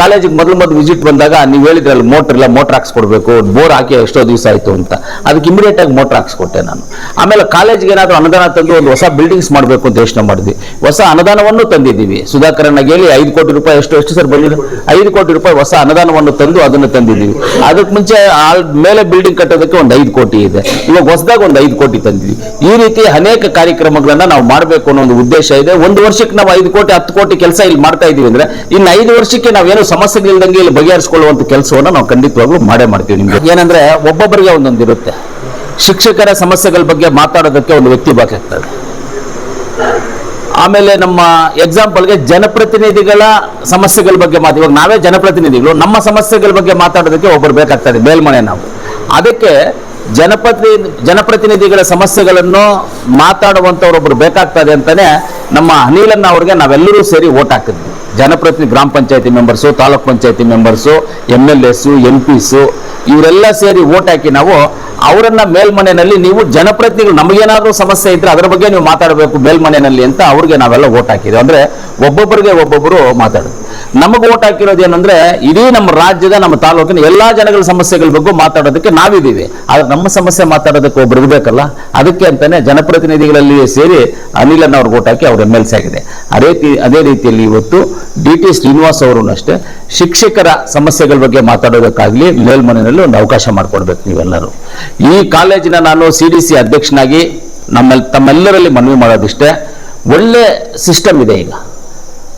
ಕಾಲೇಜಿಗೆ ಮೊದಲು ಮೊದಲು ವಿಸಿಟ್ ಬಂದಾಗ ನೀವು ಹೇಳಿದ್ರಲ್ಲ ಮೋಟರ್ ಇಲ್ಲ ಮೋಟರ್ ಹಾಕ್ಸ್ಕೊಡ್ಬೇಕು ಬೋರ್ ಹಾಕಿ ಎಷ್ಟೋ ದಿವಸ ಆಯ್ತು ಅಂತ. ಅದಕ್ಕೆ ಇಮಿಡಿಯೇಟ್ ಆಗಿ ಮೋಟರ್ ಹಾಕ್ಸ್ಕೊಟ್ಟೆ ನಾನು. ಆಮೇಲೆ ಕಾಲೇಜ್ಗೆ ಏನಾದ್ರು ಅನುದಾನ ತಂದು ಒಂದು ಹೊಸ ಬಿಲ್ಡಿಂಗ್ಸ್ ಮಾಡಬೇಕು ಅಂತ ಯೋಚನೆ ಮಾಡಿದ್ವಿ. ಹೊಸ ಅನುದಾನವನ್ನು ತಂದಿದ್ದೀವಿ. ಸುಧಾಕರಣ್ಗೆ ಹೇಳಿ ಐದು ಕೋಟಿ ರೂಪಾಯಿ ಎಷ್ಟು ಎಷ್ಟು ಸರ್ ಬಂದಿದೆ? ಐದು ಕೋಟಿ ರೂಪಾಯಿ ಹೊಸ ಅನುದಾನವನ್ನು ತಂದು ಅದನ್ನು ತಂದಿದ್ದೀವಿ. ಅದಕ್ಕೆ ಮುಂಚೆ ಆ ಮೇಲೆ ಬಿಲ್ಡಿಂಗ್ ಕಟ್ಟೋದಕ್ಕೆ ಒಂದು ಐದು ಕೋಟಿ ಇದೆ. ಇವಾಗ ಹೊಸದಾಗಿ ಒಂದು ಐದು ಕೋಟಿ ತಂದಿದ್ವಿ ಈ ರೀತಿ ಅನೇಕ ಕಾರ್ಯಕ್ರಮಗಳನ್ನ ನಾವು ಮಾಡಬೇಕು ಅನ್ನೋ ಒಂದು ಉದ್ದೇಶ ಇದೆ. ಒಂದು ವರ್ಷಕ್ಕೆ ನಾವು ಐದು ಕೋಟಿ, ಹತ್ತು ಕೋಟಿ ಕೆಲಸ ಇಲ್ಲಿ ಮಾಡ್ತಾ ಇದೀವಿ ಅಂದ್ರೆ ಇನ್ನು ಐದು ವರ್ಷಕ್ಕೆ ನಾವೇನು ಸಮಸ್ಯೆಗಳಿಲ್ದಂಗೆ ಇಲ್ಲಿ ಬಗೆಹರಿಸಿಕೊಳ್ಳುವಂತ ಕೆಲಸವನ್ನು ನಾವು ಖಂಡಿತವಾಗ್ಲೂ ಮಾಡೇ ಮಾಡ್ತೀವಿ ನಿಮ್ಗೆ. ಏನಂದ್ರೆ ಒಬ್ಬೊಬ್ಬರಿಗೆ ಒಂದೊಂದು ಇರುತ್ತೆ. ಶಿಕ್ಷಕರ ಸಮಸ್ಯೆಗಳ ಬಗ್ಗೆ ಮಾತಾಡೋದಕ್ಕೆ ಒಂದು ವ್ಯಕ್ತಿ ಬೇಕಾಗ್ತದೆ ಆಮೇಲೆ ನಮ್ಮ ಎಕ್ಸಾಂಪಲ್ಗೆ ಜನಪ್ರತಿನಿಧಿಗಳ ಸಮಸ್ಯೆಗಳ ಬಗ್ಗೆ ಮಾತು, ಇವಾಗ ನಾವೇ ಜನಪ್ರತಿನಿಧಿಗಳು, ನಮ್ಮ ಸಮಸ್ಯೆಗಳ ಬಗ್ಗೆ ಮಾತಾಡೋದಕ್ಕೆ ಒಬ್ಬರು ಬೇಕಾಗ್ತದೆ ಮೇಲ್ಮನೆ ನಾವು. ಅದಕ್ಕೆ ಜನಪ್ರತಿ ಜನಪ್ರತಿನಿಧಿಗಳ ಸಮಸ್ಯೆಗಳನ್ನು ಮಾತಾಡುವಂಥವ್ರೊಬ್ಬರು ಬೇಕಾಗ್ತದೆ ಅಂತಲೇ ನಮ್ಮ ಅನಿಲನ್ನ ಅವ್ರಿಗೆ ನಾವೆಲ್ಲರೂ ಸೇರಿ ಓಟ್ ಹಾಕಿದ್ವಿ. ಜನಪ್ರತಿನಿಧಿ, ಗ್ರಾಮ ಪಂಚಾಯತಿ ಮೆಂಬರ್ಸು ತಾಲೂಕ್ ಪಂಚಾಯತಿ members M L S M Ps ಇವರೆಲ್ಲ ಸೇರಿ ಓಟ್ ಹಾಕಿ ನಾವು ಅವರನ್ನ ಮೇಲ್ಮನೆಯಲ್ಲಿ ನೀವು ಜನಪ್ರತಿನಿಧಿಗಳು ನಮಗೇನಾದ್ರೂ ಸಮಸ್ಯೆ ಇದ್ರೆ ಅದರ ಬಗ್ಗೆ ನೀವು ಮಾತಾಡಬೇಕು ಮೇಲ್ಮನೆಯಲ್ಲಿ ಅಂತ ಅವ್ರಿಗೆ ನಾವೆಲ್ಲ ಓಟ್ ಹಾಕಿದ್ವಿ. ಅಂದ್ರೆ ಒಬ್ಬೊಬ್ಬರಿಗೆ ಒಬ್ಬೊಬ್ಬರು ಮಾತಾಡೋದು ನಮಗೆ ಓಟ್ ಹಾಕಿರೋದು ಏನಂದ್ರೆ ಇಡೀ ನಮ್ಮ ರಾಜ್ಯದ, ನಮ್ಮ ತಾಲೂಕಿನ ಎಲ್ಲಾ ಜನಗಳ ಸಮಸ್ಯೆಗಳ ಬಗ್ಗೆ ಮಾತಾಡೋದಕ್ಕೆ ನಾವಿದ್ದೀವಿ. ಆದ್ರೆ ನಮ್ಮ ಸಮಸ್ಯೆ ಮಾತಾಡೋದಕ್ಕೆ ಒಬ್ರು ಇರ್ಬೇಕಲ್ಲ? ಅದಕ್ಕೆ ಅಂತಾನೆ ಜನಪ್ರತಿನಿಧಿಗಳಲ್ಲಿ ಸೇರಿ ಅನಿಲನ್ನ ಅವ್ರಿಗೆ ಓಟ್ ಹಾಕಿ ಅವ್ರ ಎಂ ಎಲ್ ಸಿ ಆಗಿದೆ. ಅದೇ ಅದೇ ರೀತಿಯಲ್ಲಿ ಇವತ್ತು ಡಿ ಟಿ ಶ್ರೀನಿವಾಸ್ ಅವರು ಅಷ್ಟೇ ಶಿಕ್ಷಕರ ಸಮಸ್ಯೆಗಳ ಬಗ್ಗೆ ಮಾತಾಡೋದಕ್ಕಾಗ್ಲಿ ಮೇಲ್ಮನೆಯಲ್ಲಿ ಒಂದು ಅವಕಾಶ ಮಾಡಿಕೊಡ್ಬೇಕು ನೀವೆಲ್ಲರೂ. ಈ ಕಾಲೇಜಿನ ನಾನು ಸಿ ಡಿ ಸಿ ಅಧ್ಯಕ್ಷನಾಗಿ ನಮ್ಮಲ್ಲಿ ತಮ್ಮೆಲ್ಲರಲ್ಲಿ ಮನವಿ ಮಾಡೋದಿಷ್ಟೇ, ಒಳ್ಳೆ ಸಿಸ್ಟಮ್ ಇದೆ ಈಗ.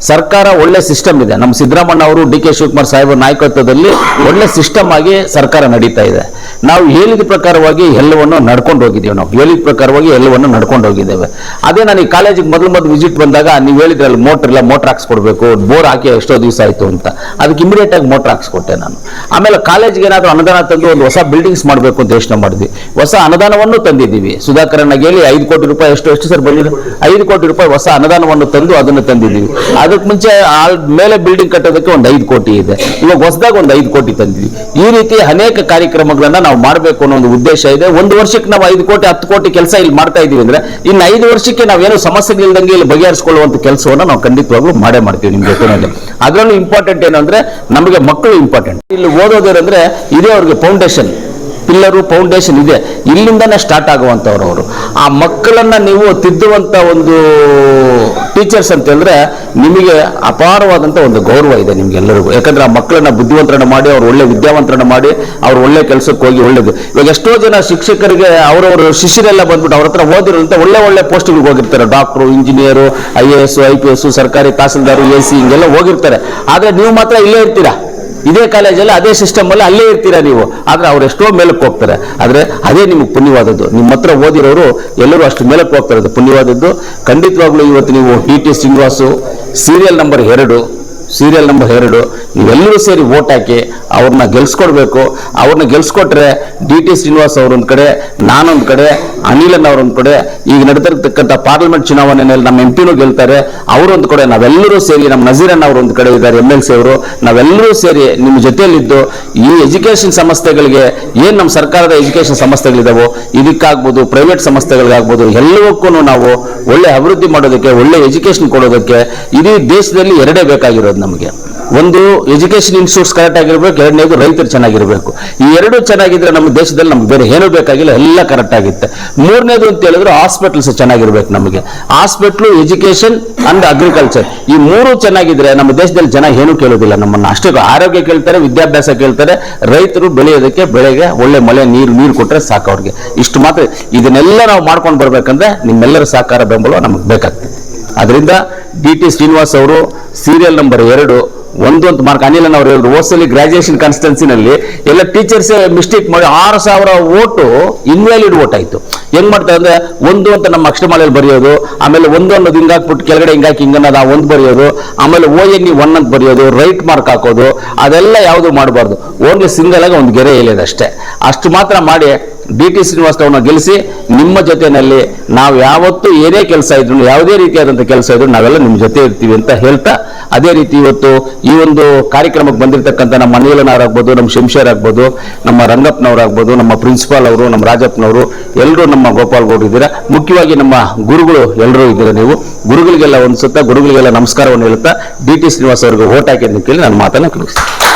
ಸರ್ಕಾರ ಒಳ್ಳೆ ಸಿಸ್ಟಮ್ ಇದೆ. ನಮ್ಮ ಸಿದ್ದರಾಮಣ್ಣ ಅವರು, ಡಿ ಕೆ ಶಿವಕುಮಾರ್ ಸಾಹೇಬರ ನಾಯಕತ್ವದಲ್ಲಿ ಒಳ್ಳೆ ಸಿಸ್ಟಮ್ ಆಗಿ ಸರ್ಕಾರ ನಡೀತಾ ಇದೆ. ನಾವು ಹೇಳಿದ ಪ್ರಕಾರವಾಗಿ ಎಲ್ಲವನ್ನು ನಡ್ಕೊಂಡು ಹೋಗಿದ್ದೇವೆ ನಾವು. ಹೇಳಿದ ಪ್ರಕಾರವಾಗಿ ಎಲ್ಲವನ್ನು ನಡ್ಕೊಂಡು ಹೋಗಿದ್ದೇವೆ. ಅದೇ ನಾನು ಈ ಕಾಲೇಜಿಗೆ ಮೊದಲು ಮೊದಲು ವಿಸಿಟ್ ಬಂದಾಗ ನೀವು ಹೇಳಿದ್ರಲ್ಲ ಮೋಟ್ರ್ ಇಲ್ಲ ಮೋಟ್ರ್ ಹಾಕ್ಸ್ಕೊಡ್ಬೇಕು ಬೋರ್ ಹಾಕಿ ಎಷ್ಟೋ ದಿವಸ ಆಯಿತು ಅಂತ. ಅದಕ್ಕೆ ಇಮಿಡಿಯೇಟ್ ಆಗಿ ಮೋಟ್ರ್ ಹಾಕ್ಸ್ಕೊಟ್ಟೆ ನಾನು. ಆಮೇಲೆ ಕಾಲೇಜ್ಗೆ ಏನಾದರೂ ಅನುದಾನ ತಂದು ಒಂದು ಹೊಸ ಬಿಲ್ಡಿಂಗ್ಸ್ ಮಾಡಬೇಕು ಅಂತ ಯೋಚನೆ ಮಾಡಿದ್ವಿ. ಹೊಸ ಅನುದಾನವನ್ನು ತಂದಿದ್ದೀವಿ. ಸುಧಾಕರಣ್ಗೆ ಹೇಳಿ ಐದು ಕೋಟಿ ರೂಪಾಯಿ ಎಷ್ಟು ಎಷ್ಟು ಸರ್ ಬಂದಿದೆ? ಐದು ಕೋಟಿ ರೂಪಾಯಿ ಹೊಸ ಅನುದಾನವನ್ನು ತಂದು ಅದನ್ನು ತಂದಿದ್ದೀವಿ. ಅದಕ್ಕೆ ಮುಂಚೆ ಆ ಮೇಲೆ ಬಿಲ್ಡಿಂಗ್ ಕಟ್ಟೋದಕ್ಕೆ ಒಂದು ಐದು ಕೋಟಿ ಇದೆ. ಇವಾಗ ಹೊಸದಾಗ ಒಂದು ಐದು ಕೋಟಿ ತಂದಿದ್ವಿ ಈ ರೀತಿ ಅನೇಕ ಕಾರ್ಯಕ್ರಮಗಳನ್ನು ನಾವು ಮಾಡಬೇಕು ಅನ್ನೋ ಒಂದು ಉದ್ದೇಶ ಇದೆ. ಒಂದು ವರ್ಷಕ್ಕೆ ನಾವು ಐದು ಕೋಟಿ, ಹತ್ತು ಕೋಟಿ ಕೆಲಸ ಇಲ್ಲಿ ಮಾಡ್ತಾ ಇದೀವಿ ಅಂದ್ರೆ ಇನ್ನು ಐದು ವರ್ಷಕ್ಕೆ ನಾವೇನು ಸಮಸ್ಯೆಗಳಿಲ್ದಂಗೆ ಇಲ್ಲಿ ಬಗೆಹರಿಸಿಕೊಳ್ಳುವಂತ ಕೆಲಸವನ್ನ ನಾವು ಖಂಡಿತವಾಗ್ಲೂ ಮಾಡೇ ಮಾಡ್ತೀವಿ ನಿಮ್ ಜೊತೆನಲ್ಲಿ ಅದರಲ್ಲೂ ಇಂಪಾರ್ಟೆಂಟ್ ಏನಂದ್ರೆ ನಮಗೆ ಮಕ್ಕಳು ಇಂಪಾರ್ಟೆಂಟ್ ಇಲ್ಲಿ ಓದೋದೇನಂದ್ರೆ ಇದೇ ಅವ್ರಿಗೆ ಫೌಂಡೇಶನ್ ಪಿಲ್ಲರು ಫೌಂಡೇಶನ್ ಇದೆ. ಇಲ್ಲಿಂದನೇ ಸ್ಟಾರ್ಟ್ ಆಗುವಂಥವ್ರು ಅವರು. ಆ ಮಕ್ಕಳನ್ನ ನೀವು ತಿದ್ದುವಂತ ಒಂದು ಟೀಚರ್ಸ್ ಅಂತ ಹೇಳಿದ್ರೆ ನಿಮಗೆ ಅಪಾರವಾದಂಥ ಒಂದು ಗೌರವ ಇದೆ ನಿಮ್ಗೆಲ್ಲರಿಗೂ. ಯಾಕಂದರೆ ಆ ಮಕ್ಕಳನ್ನ ಬುದ್ಧಿವಂತರನ್ನ ಮಾಡಿ, ಅವ್ರು ಒಳ್ಳೆ ವಿದ್ಯಾವಂತರನ್ನ ಮಾಡಿ, ಅವ್ರು ಒಳ್ಳೆ ಕೆಲಸಕ್ಕೆ ಹೋಗಿ ಒಳ್ಳೇದು. ಇವಾಗ ಎಷ್ಟೋ ಜನ ಶಿಕ್ಷಕರಿಗೆ ಅವರವರ ಶಿಷ್ಯರೆಲ್ಲ ಬಂದ್ಬಿಟ್ಟು ಅವ್ರ ಹತ್ರ ಓದಿರೋಂಥ ಒಳ್ಳೆ ಒಳ್ಳೆ ಪೋಸ್ಟ್ಗಳಿಗೆ ಹೋಗಿರ್ತಾರೆ. Doctor, engineer, I A S, I P S, ಸರ್ಕಾರಿ ತಹಸೀಲ್ದಾರು, ಎ ಸಿ ಹಿಂಗೆಲ್ಲ ಹೋಗಿರ್ತಾರೆ. ಆದರೆ ನೀವು ಮಾತ್ರ ಇಲ್ಲೇ ಇರ್ತೀರಾ? ಇದೇ ಕಾಲೇಜಲ್ಲಿ ಅದೇ ಸಿಸ್ಟಮಲ್ಲಿ ಅಲ್ಲೇ ಇರ್ತೀರಾ ನೀವು? ಆದರೆ ಅವ್ರು ಎಷ್ಟೋ ಮೇಲಕ್ಕೆ ಹೋಗ್ತಾರೆ. ಆದರೆ ಅದೇ ನಿಮಗೆ ಪುಣ್ಯವಾದದ್ದು. ನಿಮ್ಮ ಹತ್ರ ಓದಿರೋರು ಎಲ್ಲರೂ ಅಷ್ಟು ಮೇಲಕ್ಕೆ ಹೋಗ್ತಾರೆ. ಪುಣ್ಯವಾದದ್ದು. ಖಂಡಿತವಾಗ್ಲೂ ಇವತ್ತು ನೀವು T T Srinivasu serial number ಎರಡು. ಸೀರಿಯಲ್ ನಂಬರ್ ಎರಡು, ನೀವೆಲ್ಲರೂ ಸೇರಿ ಓಟ್ ಹಾಕಿ ಅವ್ರನ್ನ ಗೆಲ್ಸ್ಕೊಡ್ಬೇಕು. ಅವ್ರನ್ನ ಗೆಲ್ಸ್ಕೊಟ್ರೆ ಡಿ ಟಿ ಶ್ರೀನಿವಾಸ್ ಅವ್ರೊಂದು ಕಡೆ, ನಾನೊಂದು ಕಡೆ, ಅನಿಲನ್ ಅವರೊಂದು ಕಡೆ, ಈಗ ನಡೆದಿರ್ತಕ್ಕಂಥ ಪಾರ್ಲಿಮೆಂಟ್ ಚುನಾವಣೆಯಲ್ಲಿ ನಮ್ಮ ಎಂ ಪಿನೂ ಗೆಲ್ತಾರೆ, ಅವರೊಂದು ಕಡೆ ನಾವೆಲ್ಲರೂ ಸೇರಿ ನಮ್ಮ ನಜೀರನ್ ಅವ್ರ ಒಂದ್ ಕಡೆ ಇದ್ದಾರೆ, ಎಂ ಎಲ್ ಸಿ ಅವರು, ನಾವೆಲ್ಲರೂ ಸೇರಿ ನಿಮ್ಮ ಜೊತೆಯಲ್ಲಿದ್ದು ಈ ಎಜುಕೇಷನ್ ಸಂಸ್ಥೆಗಳಿಗೆ ಏನು ನಮ್ಮ ಸರ್ಕಾರದ ಎಜುಕೇಷನ್ ಸಂಸ್ಥೆಗಳಿದಾವೋ ಇದಕ್ಕಾಗ್ಬೋದು ಪ್ರೈವೇಟ್ ಸಂಸ್ಥೆಗಳಿಗಾಗ್ಬೋದು ಎಲ್ಲವಕ್ಕೂ ನಾವು ಒಳ್ಳೆ ಅಭಿವೃದ್ಧಿ ಮಾಡೋದಕ್ಕೆ, ಒಳ್ಳೆ ಎಜುಕೇಶನ್ ಕೊಡೋದಕ್ಕೆ ಇಡೀ ದೇಶದಲ್ಲಿ ಎರಡೇ ಬೇಕಾಗಿರೋದು ನಮಗೆ. ಒಂದು ಎಜುಕೇಶನ್ ಇನ್ಸ್ಟಿಟ್ಯೂಟ್ಸ್ ಕರೆಕ್ಟ್ ಆಗಿರ್ಬೇಕು, ಎರಡನೇದು ರೈತರು ಚೆನ್ನಾಗಿರಬೇಕು. ಈ ಎರಡು ಚೆನ್ನಾಗಿದ್ರೆ ನಮ್ಮ ದೇಶದಲ್ಲಿ ನಮ್ಗೆ ಬೇರೆ ಏನೂ ಬೇಕಾಗಿಲ್ಲ, ಎಲ್ಲ ಕರೆಕ್ಟ್ ಆಗುತ್ತೆ. ಮೂರನೇದು ಅಂತ ಹೇಳಿದ್ರೆ ಹಾಸ್ಪಿಟಲ್ಸ್ ಚೆನ್ನಾಗಿರ್ಬೇಕು ನಮಗೆ. ಹಾಸ್ಪಿಟ್ಲು ಎಜುಕೇಶನ್ ಅಂಡ್ ಅಗ್ರಿಕಲ್ಚರ್ ಈ ಮೂರು ಚೆನ್ನಾಗಿದ್ರೆ ನಮ್ಮ ದೇಶದಲ್ಲಿ ಜನ ಏನು ಕೇಳೋದಿಲ್ಲ ನಮ್ಮನ್ನು. ಅಷ್ಟೇ ಆರೋಗ್ಯ ಕೇಳ್ತಾರೆ, ವಿದ್ಯಾಭ್ಯಾಸ ಕೇಳ್ತಾರೆ, ರೈತರು ಬೆಳೆಯೋದಕ್ಕೆ ಬೆಳೆಗೆ ಒಳ್ಳೆ ಮಳೆ, ನೀರು ನೀರು ಕೊಟ್ಟರೆ ಸಾಕು ಅವ್ರಿಗೆ. ಇಷ್ಟು ಮಾತ್ರ. ಇದನ್ನೆಲ್ಲ ನಾವು ಮಾಡ್ಕೊಂಡು ಬರ್ಬೇಕಂದ್ರೆ ನಿಮ್ಮೆಲ್ಲರ ಸಹಕಾರ ಬೆಂಬಲ ನಮಗೆ ಬೇಕಾಗ್ತದೆ. ಅದರಿಂದ ಡಿ ಟಿ ಶ್ರೀನಿವಾಸ್ ಅವರು ಸೀರಿಯಲ್ ನಂಬರ್ ಎರಡು, ಒಂದು ಅಂತ ಮಾರ್ಕ್. ಅನಿಲನ್ ಅವರು ಹೇಳಿದ್ರು ಓಸಲ್ಲಿ ಗ್ರಾಜುಯೇಷನ್ ಕಾನ್ಸ್ಟೆನ್ಸಿನಲ್ಲಿ ಎಲ್ಲ ಟೀಚರ್ಸ್ ಮಿಸ್ಟೇಕ್ ಮಾಡಿ ಆರು ಸಾವಿರ ಓಟು ಇನ್ವ್ಯಾಲಿಡ್ ಓಟ್ ಆಯ್ತು. ಹೆಂಗ್ ಮಾಡ್ತಾರೆ ಅಂದ್ರೆ, ಒಂದು ಅಂತ ನಮ್ಮ ಅಕ್ಷರಮಾಲೆಯಲ್ಲಿ ಬರೆಯೋದು, ಆಮೇಲೆ ಒಂದು ಅನ್ನೋದು ಹಿಂಗಾಕ್ಬಿಟ್ಟು ಕೆಳಗಡೆ ಹಿಂಗಾಕಿ ಹಿಂಗನ್ನೋದು ಆ ಒಂದು ಬರೆಯೋದು, ಆಮೇಲೆ ಓ ಎನ್ ಇ ಒನ್ ಅಂತ ಬರೆಯೋದು ರೈಟ್ ಮಾರ್ಕ್ ಹಾಕೋದು, ಅದೆಲ್ಲ ಯಾವುದು ಮಾಡಬಾರ್ದು. ಓನ್ಲಿ ಸಿಂಗಲ್ ಆಗಿ ಒಂದು ಗೆರೆ ಹೇಳಿದಷ್ಟೇ ಅಷ್ಟೇ. ಅಷ್ಟು ಮಾತ್ರ ಮಾಡಿ ಡಿ ಟಿ ಶ್ರೀನಿವಾಸರವ್ರನ್ನ ಗೆಲ್ಲಿಸಿ ನಿಮ್ಮ ಜೊತೆಯಲ್ಲಿ ನಾವು ಯಾವತ್ತೂ ಏನೇ ಕೆಲಸ ಇದ್ರು, ಯಾವುದೇ ರೀತಿಯಾದಂಥ ಕೆಲಸ ಇದ್ರು ನಾವೆಲ್ಲ ನಿಮ್ಮ ಜೊತೆ ಇರ್ತೀವಿ ಅಂತ ಹೇಳ್ತಾ, ಅದೇ ರೀತಿ ಇವತ್ತು ಈ ಒಂದು ಕಾರ್ಯಕ್ರಮಕ್ಕೆ ಬಂದಿರತಕ್ಕಂಥ ನಮ್ಮ ಅನಿಲನವರಾಗ್ಬೋದು ನಮ್ಮ ಶಂಶೇರ್ ಆಗ್ಬೋದು ನಮ್ಮ ರಂಗಪ್ಪನವರಾಗ್ಬೋದು, ನಮ್ಮ ಪ್ರಿನ್ಸಿಪಾಲ್ ಅವರು, ನಮ್ಮ ರಾಜಪ್ಪನವರು ಎಲ್ಲರೂ ನಮ್ಮ ಗೋಪಾಲ್ ಗೌಡ್ರು ಇದ್ದೀರಾ? ಮುಖ್ಯವಾಗಿ ನಮ್ಮ ಗುರುಗಳು ಎಲ್ಲರೂ ಇದ್ದೀರಾ ನೀವು? ಗುರುಗಳಿಗೆಲ್ಲ ಒಂದು ಸುತ್ತ ಗುರುಗಳಿಗೆಲ್ಲ ನಮಸ್ಕಾರವನ್ನು ಹೇಳ್ತಾ ಡಿ ಟಿ ಶ್ರೀನಿವಾಸ್ ಅವರಿಗೆ ಓಟ್ ಹಾಕಿದ್ದು ಕೇಳಿ ನಾನು ಮಾತನ್ನು ತಿಳಿಸ್ತೀನಿ